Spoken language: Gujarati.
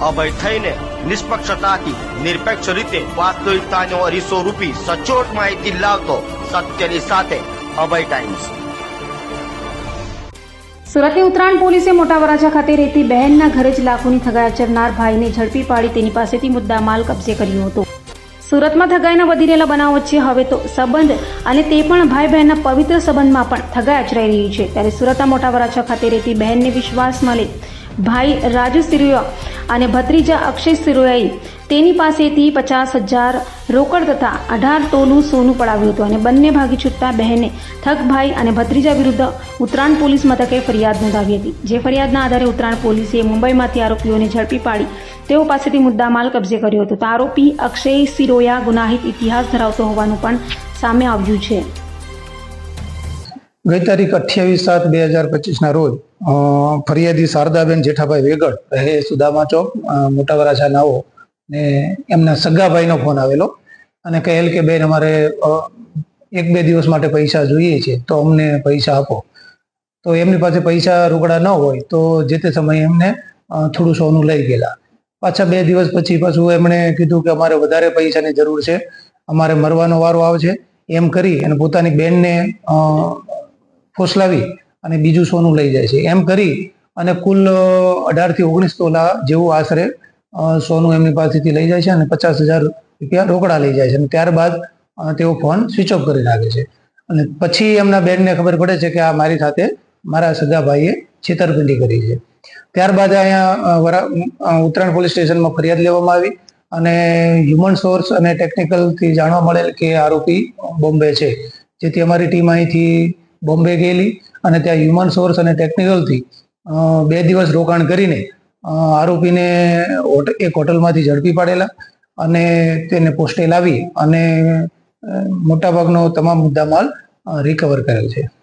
અભય થઈને નિષ્પક્ષતાથી, નિરપેક્ષ રીતે વાસ્તવિકતાનો અરીસો રૂપી સચોટ માહિતી લાવતો સત્યની સાથે અભય ટાઈમ્સ. સુરતની ઉત્તરાયણ પોલીસે મોટા વરાછા ખાતે રહેતી બહેનના ઘરે જ લાખોની થગાઈ આચરનાર ભાઈને ઝડપી પાડી તેની પાસેથી મુદ્દા માલ કબજે કર્યો હતો. સુરતમાં થગાઈના વધી રહેલા બનાવ વચ્ચે હવે તો સંબંધ અને તે પણ ભાઈ બહેનના પવિત્ર સંબંધમાં પણ થગાઈ આચરાઈ રહી છે. ત્યારે સુરતના મોટા વરાછા ખાતે રહેતી બહેનને વિશ્વાસમાં લે ભાઈ રાજુ સિરોયા અને ભત્રીજા અક્ષય સિરોયાએ તેની પાસેથી પચાસ હજાર રોકડ તથા અઢાર તોલું સોનું પડાવ્યું હતું અને બંને ભાગી છૂટતા બહેને ઠગભાઈ અને ભત્રીજા વિરુદ્ધ ઉત્તરાયણ પોલીસ મથકે ફરિયાદ નોંધાવી હતી. જે ફરિયાદના આધારે ઉત્તરાયણ પોલીસે મુંબઈમાંથી આરોપીઓને ઝડપી પાડી તેઓ પાસેથી મુદ્દામાલ કબજે કર્યો હતો. આરોપી અક્ષય સિરોયા ગુનાહિત ઇતિહાસ ધરાવતો હોવાનું પણ સામે આવ્યું છે. ગઈ તારીખ અઠ્યાવીસ સાત બે હજાર પચીસના રોજ ફરિયાદી શારદાબેન જેઠાભાઈ વેગડ રહે સુદામા ચોક મોટા વરાછા નાઓ ને એમના સગાભાઈનો ફોન આવેલો અને કહેલ કે, બેન, અમારે એક બે દિવસ માટે પૈસા જોઈએ છે, તો અમને પૈસા આપો. તો એમની પાસે પૈસા રોકડા ન હોય, તો જે તે સમયે એમને થોડું સોનું લઈ ગયેલા. પાછા બે દિવસ પછી પાછું એમણે કીધું કે, અમારે વધારે પૈસાની જરૂર છે, અમારે મરવાનો વારો આવશે. એમ કરી અને પોતાની બેનને ફોસલાવી અને બીજું સોનું લઈ જાય છે. એમ કરી અને કુલ અઢારથી ઓગણીસ તોલા જેવું આશરે સોનું એમની પાસેથી લઈ જાય છે અને પચાસ હજાર રૂપિયા રોકડા લઈ જાય છે અને ત્યારબાદ તેઓ ફોન સ્વિચ ઓફ કરી નાખે છે. અને પછી એમના બેનને ખબર પડે છે કે આ મારી સાથે મારા સગા ભાઈએ છેતરપિંડી કરી છે. ત્યારબાદ અહીંયા વરા- ઉત્તરાયણ પોલીસ સ્ટેશનમાં ફરિયાદ લેવામાં આવી અને હ્યુમન સોર્સ અને ટેકનિકલથી જાણવા મળેલ કે આરોપી બોમ્બે છે. જેથી અમારી ટીમ અહીંથી બોમ્બે ગયેલી અને ત્યાં હ્યુમન સોર્સ અને ટેકનિકલથી બે દિવસ રોકાણ કરીને આરોપીને એક હોટલમાંથી ઝડપી પાડેલા અને તેને પોસ્ટે લાવી અને મોટાભાગનો તમામ મુદ્દામાલ રિકવર કરેલ છે.